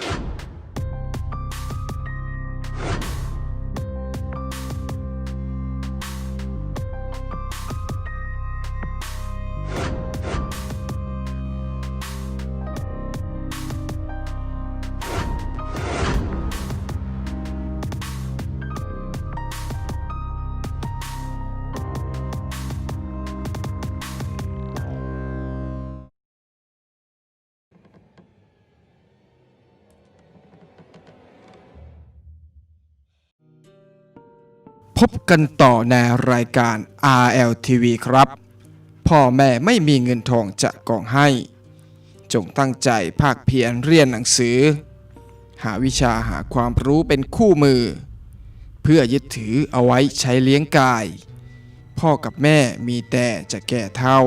you พบกันต่อในรายการ RLTV ครับ พ่อแม่ไม่มีเงินทองจะกองให้ จงตั้งใจภาคเพียรเรียนหนังสือ หาวิชาหาความรู้เป็นคู่มือ เพื่อยึดถือเอาไว้ใช้เลี้ยงกาย พ่อกับแม่มีแต่จะแก่เท่า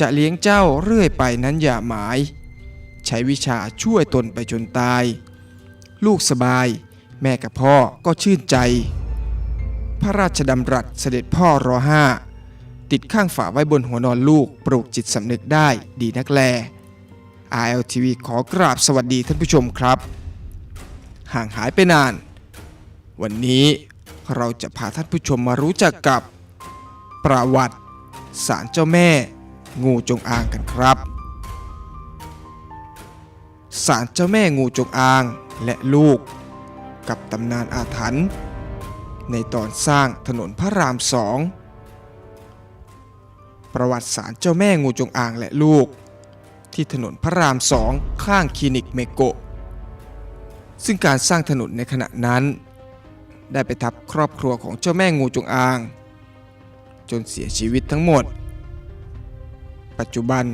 จะเลี้ยงเจ้าเรื่อยไปนั้นอย่าหมาย ใช้วิชาช่วยตนไปจนตาย ลูกสบาย แม่กับพ่อก็ชื่นใจ พระราชดำรัสเสด็จพ่อรอห้าติดข้างฝาไว้บนหัวนอนลูกปลูกจิตสำนึกได้ดีนักแล RLTV ขอกราบสวัสดีท่านผู้ชมครับ ห่างหายไปนาน วันนี้เราจะพาท่านผู้ชมมารู้จักกับ ประวัติศาลเจ้าแม่ งูจงอางกันครับศาลเจ้าแม่งูจงอางและลูก กับตำนานอาถรรพ์ ในตอนสร้างถนนพระรามสอง ประวัติศาสตร์เจ้าแม่งูจงอางและลูก ที่ถนนพระรามสองข้างคลินิกเมโกะ ซึ่งการสร้างถนนในขณะนั้น ได้ไปทับครอบครัวของเจ้าแม่งูจงอาง จนเสียชีวิตทั้งหมด ปัจจุบัน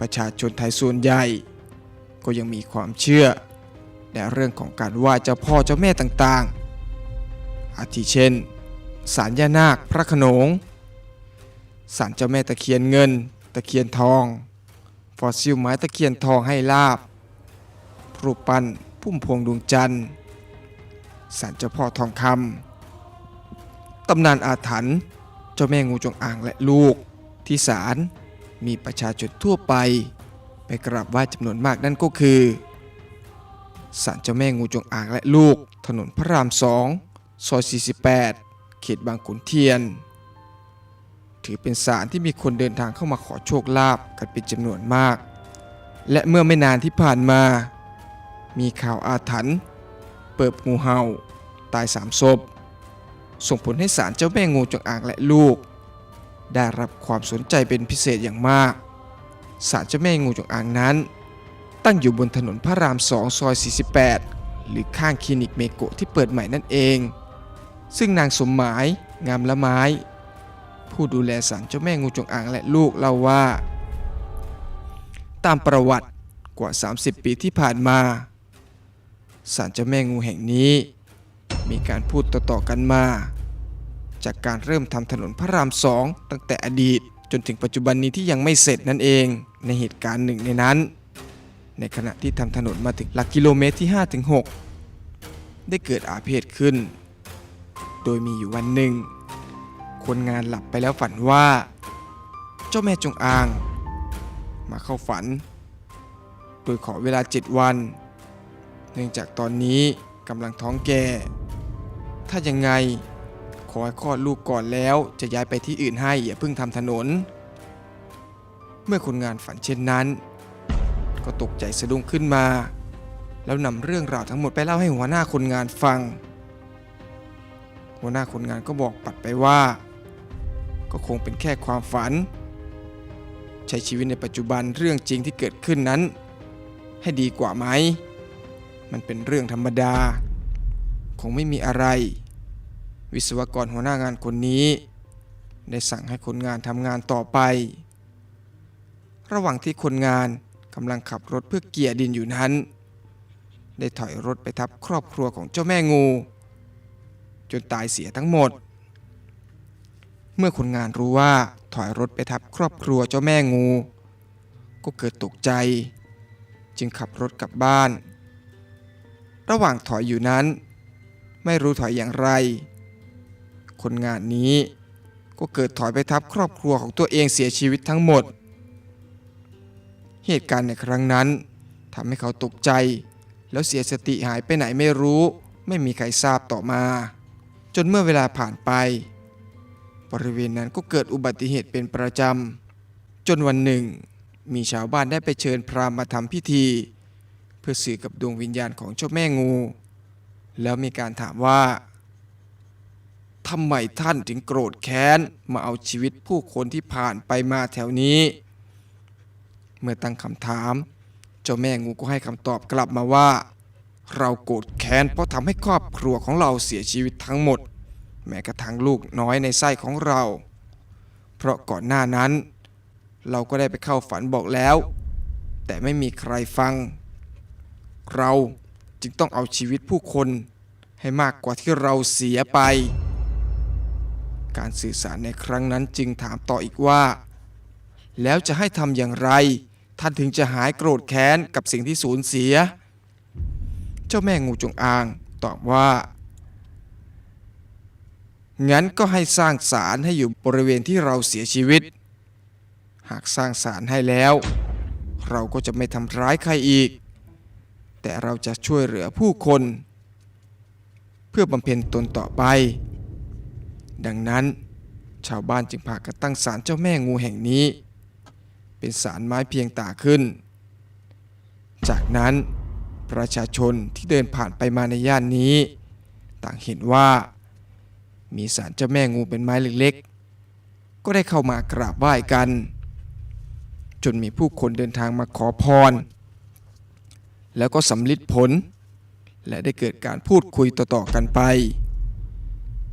ประชาชนไทยส่วนใหญ่ ก็ยังมีความเชื่อ ในเรื่องของการไหว้เจ้าพ่อเจ้าแม่ต่างๆ อาทิเช่นศาลย่านาคพระขนงศาลเจ้าแม่ตะเคียนเงิน ตะเคียนทอง ฟอสซิลไม้ตะเคียนทองให้ลาบรูปปั้นพุ่มพวงดวงจันทร์ศาลเจ้าพ่อทองคำตำนานอาถรรพ์เจ้าแม่งูจงอางและลูก ที่ศาลมีประชาชนทั่วไป ไปกราบไหว้จำนวนมากนั่นก็คือศาลเจ้าแม่งูจงอางและลูก ถนนพระรามสอง ซอย 48 เขตบางขุนเทียน ถือเป็นศาลที่มีคนเดินทางเข้ามาขอโชคลาภกันเป็นจำนวนมาก และเมื่อไม่นานที่ผ่านมา มีข่าวอาถรรพ์เปิบงูเห่า ตายสามศพ ส่งผลให้ศาลเจ้าแม่งูจงอางและลูก ได้รับความสนใจเป็นพิเศษอย่างมากศาลเจ้าแม่งูจงอางนั้น ตั้งอยู่บนถนนพระรามสองซอย 48 หรือข้างคลินิกเมโกะที่เปิดใหม่นั่นเอง ซึ่งนางสมหมายงามละไม้ ผู้ดูแลศาลเจ้าแม่งูจงอางและลูกเล่าว่า ตามประวัติกว่า 30 ปีที่ผ่านมาศาลเจ้าแม่งูแห่งนี้ มีการพูดต่อๆกันมา จากการเริ่มทำถนนพระรามสองตั้งแต่อดีตจนถึงปัจจุบันนี้ที่ยังไม่เสร็จนั่นเองในเหตุการณ์หนึ่งในนั้น ในขณะที่ทำถนนมาถึงหลักกิโลเมตรที่ 5-6 ได้เกิดอาเพศขึ้น โดยมีอยู่วันหนึ่ง คนงานหลับไปแล้วฝันว่า เจ้าแม่จงอาง มาเข้าฝัน โดยขอเวลา7วัน เนื่องจากตอนนี้กำลังท้องแก่ ถ้ายังไงขอให้คลอดลูกก่อนแล้วจะย้ายไปที่อื่นให้อย่าเพิ่งทำถนน เมื่อคนงานฝันเช่นนั้น ก็ตกใจสะดุ้งขึ้นมา แล้วนำเรื่องราวทั้งหมดไปเล่าให้หัวหน้าคนงานฟัง หัวหน้าคนงานก็บอกปัดไปว่า ก็คงเป็นแค่ความฝัน ใช้ชีวิตในปัจจุบันเรื่องจริงที่เกิดขึ้นนั้น ให้ดีกว่าไหม มันเป็นเรื่องธรรมดา คงไม่มีอะไร วิศวกรหัวหน้างานคนนี้ ได้สั่งให้คนงานทำงานต่อไป ระหว่างที่คนงานกำลังขับรถเพื่อเกี่ยดินอยู่นั้น ได้ถอยรถไปทับครอบครัวของเจ้าแม่งู จนตายเสียทั้งหมด เมื่อคนงานรู้ว่าถอยรถไปทับครอบครัวเจ้าแม่งู ก็เกิดตกใจ จึงขับรถกลับบ้าน ระหว่างถอยอยู่นั้น ไม่รู้ถอยอย่างไร คนงานนี้ก็เกิดถอยไปทับครอบครัวของตัวเองเสียชีวิตทั้งหมด เหตุการณ์ในครั้งนั้นทำให้เขาตกใจ แล้วเสียสติหายไปไหนไม่รู้ ไม่มีใครทราบต่อมา จนเมื่อเวลาผ่านไป บริเวณนั้นก็เกิดอุบัติเหตุเป็นประจำ จนวันหนึ่ง มีชาวบ้านได้ไปเชิญพราหมณ์มาทำพิธี เพื่อสื่อกับดวงวิญญาณของเจ้าแม่งู แล้วมีการถามว่าทำไมท่านถึงโกรธแค้นมาเอาชีวิตผู้คนที่ผ่านไปมาแถวนี้ เมื่อตั้งคำถาม เจ้าแม่งูก็ให้คำตอบกลับมาว่า เราโกรธแค้นเพราะทำให้ครอบครัวของเราเสียชีวิตทั้งหมด แม้กระทั่งลูกน้อยในไส้ของเรา เพราะก่อนหน้านั้น เราก็ได้ไปเข้าฝันบอกแล้ว แต่ไม่มีใครฟัง เราจึงต้องเอาชีวิตผู้คนให้มากกว่าที่เราเสียไป การสื่อสารในครั้งนั้นจึงถามต่ออีกว่า แล้วจะให้ทำอย่างไร ท่านถึงจะหายโกรธแค้นกับสิ่งที่สูญเสีย เจ้าแม่งูจงอาง ตอบว่า งั้นก็ให้สร้างศาลให้อยู่บริเวณที่เราเสียชีวิต หากสร้างศาลให้แล้ว เราก็จะไม่ทำร้ายใครอีก แต่เราจะช่วยเหลือผู้คน เพื่อบำเพ็ญตนต่อไป ดังนั้น ชาวบ้านจึงพากันตั้งศาลเจ้าแม่งูแห่งนี้ เป็นศาลไม้เพียงตาขึ้น จากนั้น ประชาชนที่เดินผ่านไปมาในย่านนี้ ต่างเห็นว่า มีศาลเจ้าแม่งูเป็นไม้เล็กๆ ก็ได้เข้ามากราบไหว้กัน จนมีผู้คนเดินทางมาขอพร แล้วก็สำลิดผล และได้เกิดการพูดคุยต่อๆกันไป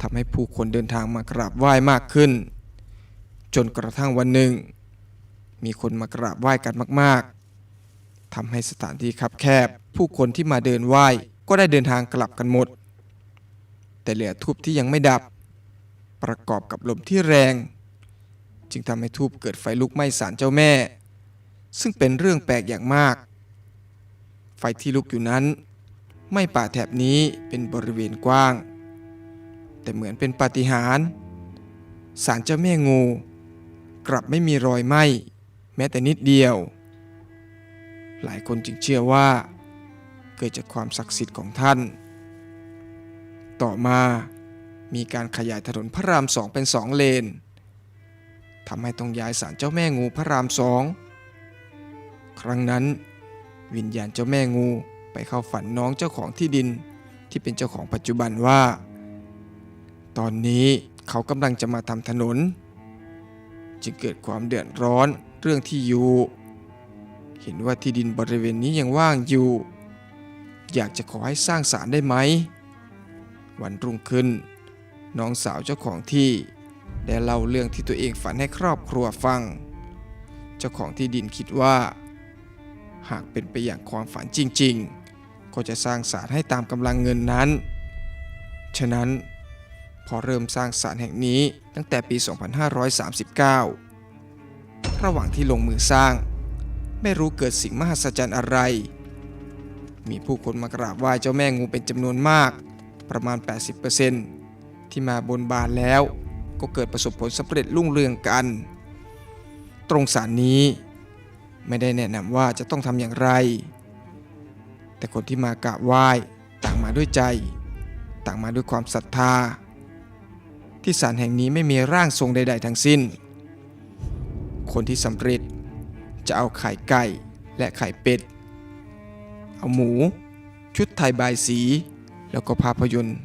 ทำให้ผู้คนเดินทางมากราบไหว้มากขึ้น จนกระทั่งวันหนึ่ง มีคนมากราบไหว้กันมากๆ ทำให้สถานที่คับแคบ ผู้คนที่มาเดินไหว้ก็ได้เดินทางกลับกันหมด แต่เหลือทูบที่ยังไม่ดับ ประกอบกับลมที่แรง จึงทำให้ทูบเกิดไฟลุกไหม้ศาลเจ้าแม่ ซึ่งเป็นเรื่องแปลกอย่างมาก ไฟที่ลุกอยู่นั้น ไม่ป่าแถบนี้เป็นบริเวณกว้าง แต่เหมือนเป็นปาฏิหาริย์ศาลเจ้าแม่งู กลับไม่มีรอยไหม้แม้แต่นิดเดียว หลายคนจึงเชื่อว่า เกิดจากความศักดิ์สิทธิ์ของท่าน ต่อมามีการขยายถนนพระรามสองเป็นสองเลนทำให้ต้องย้ายศาลเจ้าแม่งูพระรามสองครั้งนั้น วิญญาณเจ้าแม่งูไปเข้าฝันน้องเจ้าของที่ดินที่เป็นเจ้าของปัจจุบันว่า ตอนนี้เขากำลังจะมาทำถนน จึงเกิดความเดือดร้อนเรื่องที่อยู่ เห็นว่าที่ดินบริเวณนี้ยังว่างอยู่ อยากจะขอให้สร้างศาลได้ไหม วันรุ่งขึ้น น้องสาวเจ้าของที่ได้เล่าเรื่องที่ตัวเองฝันให้ครอบครัวฟัง เจ้าของที่ดินคิดว่า หากเป็นไปอย่างความฝันจริง ๆ ก็จะสร้างศาลให้ตามกำลังเงินนั้น ฉะนั้นพอเริ่มสร้างศาลแห่งนี้ตั้งแต่ปี 2539 ระหว่างที่ลงมือสร้าง ไม่รู้เกิดสิ่งมหัศจรรย์อะไร มีผู้คนมากราบไหว้เจ้าแม่งูเป็นจำนวนมาก ประมาณ 80%ที่มาบนบานแล้วก็เกิดประสบผลสำเร็จรุ่งเรืองกัน ตรงศาลนี้ไม่ได้แนะนำว่าจะต้องทำอย่างไร แต่คนที่มากราบไหว้ต่างมาด้วยใจ ต่างมาด้วยความศรัทธา ที่ศาลแห่งนี้ไม่มีร่างทรงใด ๆ ทั้งสิ้น คนที่สำเร็จ จะเอาไข่ไก่และไข่เป็ด เอาหมู ชุดไทยบายสี แล้วก็ภาพยนตร์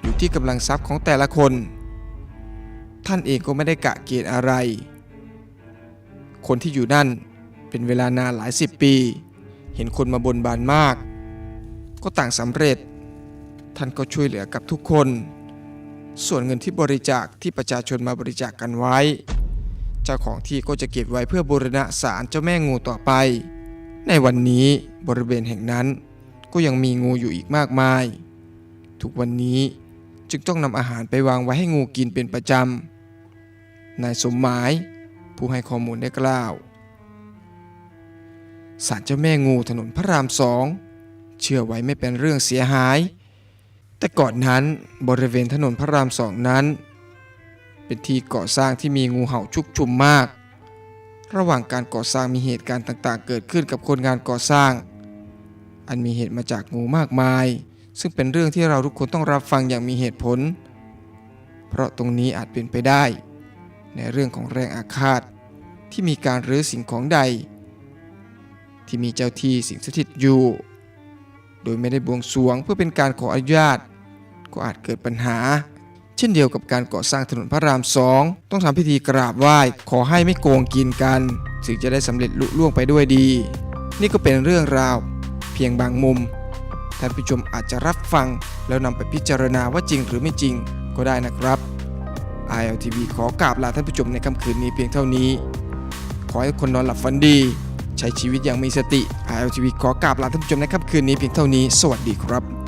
อยู่ที่กำลังทรัพย์ของแต่ละคน ท่านเองก็ไม่ได้กะเกณฑ์อะไร คนที่อยู่นั่นเป็นเวลานานหลายสิบปี เห็นคนมาบนบานมาก ก็ต่างสำเร็จ ท่านก็ช่วยเหลือกับทุกคน ส่วนเงินที่บริจาคที่ประชาชนมาบริจาคกกันไว้ จ้าของที่ก็จะเก็บไว้เพื่อบูรณะศาลเจ้าแม่งูต่อไป ในวันนี้บริเวณแห่งนั้นก็ยังมีงูอยู่อีกมากมาย ทุกวันนี้จึงต้องนำอาหารไปวางไว้ให้งูกินเป็นประจำ นายสมหมาย ผู้ให้ข้อมูลได้กล่าวศาลเจ้าแม่งูถนนพระรามสองเชื่อไว้ไม่เป็นเรื่องเสียหาย แต่ก่อนนั้นบริเวณถนนพระรามสองนั้น เป็นที่ก่อสร้างที่มีงูเห่าชุกชุมมาก ระหว่างการก่อสร้างมีเหตุการณ์ต่างๆ เกิดขึ้นกับคนงานก่อสร้าง อันมีเหตุมาจากงูมากมาย ซึ่งเป็นเรื่องที่เราทุกคนต้องรับฟังอย่างมีเหตุผล เพราะตรงนี้อาจเป็นไปได้ ในเรื่องของแรงอาฆาต ที่มีการรื้อสิ่งของใด ที่มีเจ้าที่สิงสถิตอยู่ โดยไม่ได้บวงสรวงเพื่อเป็นการขออนุญาต ก็อาจเกิดปัญหา เช่นเดียวกับการก่อสร้างถนนพระรามสองต้องทำพิธีกราบไหว้ขอให้ไม่โกงกินกัน ถึงจะได้สำเร็จลุล่วงไปด้วยดี นี่ก็เป็นเรื่องราว เพียงบางมุมท่านผู้ชมอาจจะรับฟัง แล้วนำไปพิจารณาว่าจริงหรือไม่จริงก็ได้นะครับ ILTV ขอกราบลาท่านผู้ชมในค่ำคืนนี้เพียงเท่านี้ ขอให้คนนอนหลับฝันดี ใช้ชีวิตอย่างมีสติ ILTV ขอกราบลาท่านผู้ชมในค่ำคืนนี้เพียงเท่านี้ สวัสดีครับ